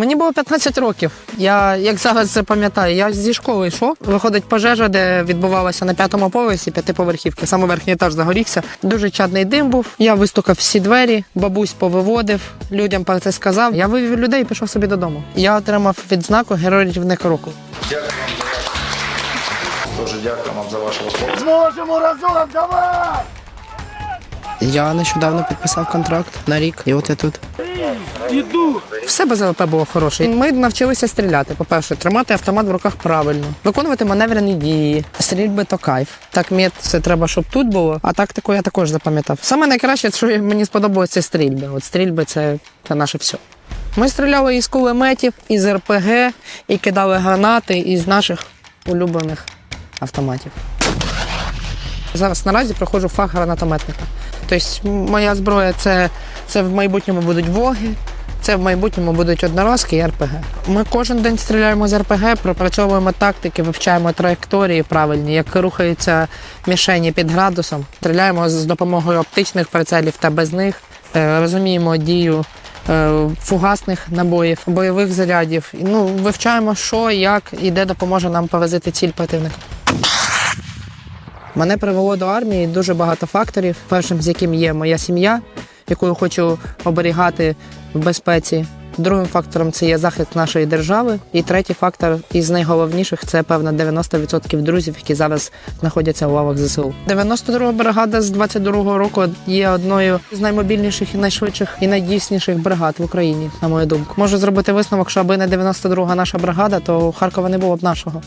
Мені було 15 років. Я як зараз це пам'ятаю, я зі школи йшов. Виходить пожежа, де відбувалася на п'ятому поверсі п'ятиповерхівки. Саме верхній етаж загорівся. Дуже чадний дим був. Я вистукав всі двері, бабусь повиводив, людям про це сказав. Я вивів людей і пішов собі додому. Я отримав відзнаку Герой рятівника року. Дякую вам за Дуже дякую вам за вашу роботу. Зможемо разом, давай! Я нещодавно підписав контракт на рік, і от я тут. Іду! Все без ЛП було хороше. Ми навчилися стріляти. По-перше, тримати автомат в руках правильно, виконувати маневрені дії. Стрільби то кайф. Так мені це треба, щоб тут було. А тактику я також запам'ятав. Саме найкраще, що мені сподобалося, це стрільби. От стрільби це, це наше все. Ми стріляли із кулеметів, із РПГ, і кидали гранати із наших улюблених автоматів. Зараз наразі проходжу фах гранатометника. Тобто моя зброя це, це в майбутньому будуть воги, це в майбутньому будуть одноразки і РПГ. Ми кожен день стріляємо з РПГ, пропрацьовуємо тактики, вивчаємо траєкторії правильні, як рухаються мішені під градусом. Стріляємо з допомогою оптичних прицелів та без них. Е, Розуміємо дію е, фугасних набоїв, бойових зарядів. Ну, вивчаємо, що, як і де допоможе нам поразити ціль противника. Мене привело до армії дуже багато факторів, першим з яким є моя сім'я, яку я хочу оберігати в безпеці. Другим фактором це є захист нашої держави. І третій фактор із найголовніших це певно 90% друзів, які зараз знаходяться у лавах ЗСУ. 92 бригада з 22-го року є одною з наймобільніших і найшвидших і найдійсніших бригад в Україні, на мою думку. Можу зробити висновок, що аби не 92-га наша бригада, то Харкова не було б нашого.